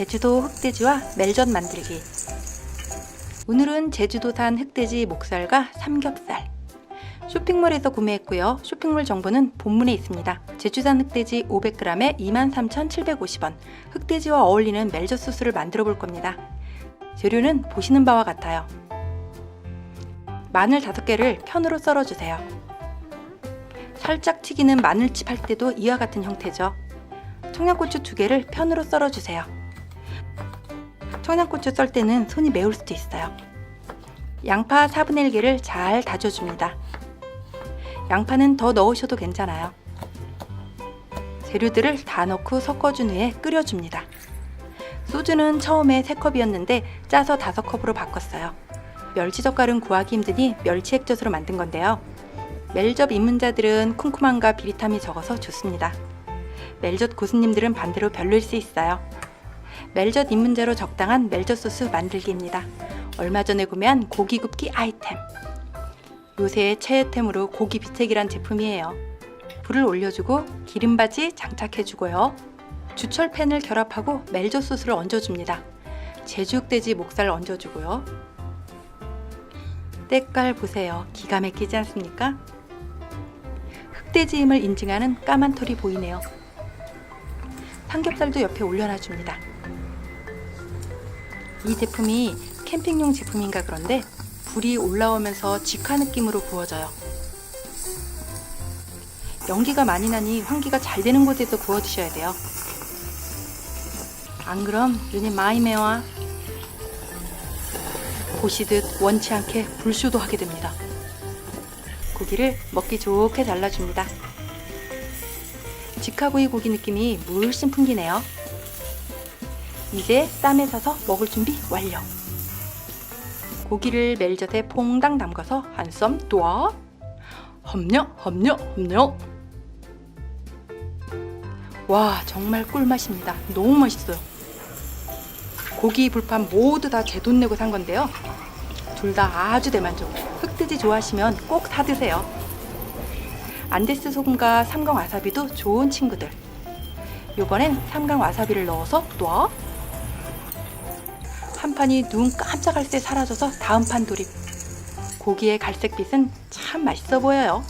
제주도 흑돼지와 멜젓 만들기. 오늘은 제주도산 흑돼지 목살과 삼겹살. 쇼핑몰에서 구매했고요. 쇼핑몰 정보는 본문에 있습니다. 제주산 흑돼지 500g에 23,750원. 흑돼지와 어울리는 멜젓 소스를 만들어 볼 겁니다. 재료는 보시는 바와 같아요. 마늘 5개를 편으로 썰어 주세요. 살짝 튀기는 마늘칩 할 때도 이와 같은 형태죠. 청양고추 2개를 편으로 썰어 주세요. 청양고추 썰 때는 손이 매울 수도 있어요. 양파 4분의 1개를 잘 다져줍니다. 양파는 더 넣으셔도 괜찮아요. 재료들을 다 넣고 섞어준 후에 끓여줍니다. 소주는 처음에 3컵이었는데 짜서 5컵으로 바꿨어요. 멸치 젓갈은 구하기 힘드니 멸치 액젓으로 만든 건데요. 멜젓 입문자들은 쿰쿰함과 비릿함이 적어서 좋습니다. 멜젓 고수님들은 반대로 별로일 수 있어요. 멜젓 입문자로 적당한 멜젓 소스 만들기입니다. 얼마 전에 구매한 고기 굽기 아이템. 요새 최애템으로 고기 비책이란 제품이에요. 불을 올려주고 기름바지 장착해주고요. 주철 팬을 결합하고 멜젓 소스를 얹어줍니다. 제주육돼지 목살 얹어주고요. 때깔 보세요. 기가 막히지 않습니까? 흑돼지임을 인증하는 까만 털이 보이네요. 삼겹살도 옆에 올려놔줍니다. 이 제품이 캠핑용 제품인가 그런데 불이 올라오면서 직화 느낌으로 구워져요. 연기가 많이 나니 환기가 잘 되는 곳에서 구워 드셔야 돼요. 안 그럼 눈이 많이 매워. 보시듯 원치 않게 불쇼도 하게 됩니다. 고기를 먹기 좋게 잘라줍니다. 직화구이 고기 느낌이 물씬 풍기네요. 이제 쌈에 싸서 먹을 준비 완료. 고기를 멜젓에 퐁당 담가서 한썸 또아 험녀 험녀 험녀 와 정말 꿀맛입니다. 너무 맛있어요. 고기 불판 모두 다 제 돈 내고 산 건데요. 둘 다 아주 대만족. 흑돼지 좋아하시면 꼭 사 드세요. 안데스 소금과 삼강 와사비도 좋은 친구들. 요번엔 삼강 와사비를 넣어서 또 한 판이 눈 깜짝할 새 사라져서 다음 판 돌입. 고기의 갈색빛은 참 맛있어 보여요.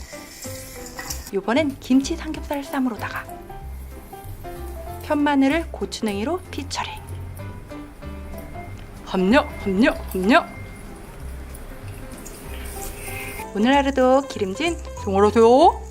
요번엔 김치 삼겹살 쌈으로다가 편마늘을 고추냉이로 피처리. 험녀 험녀 험녀 오늘 하루도 기름진 송어로세요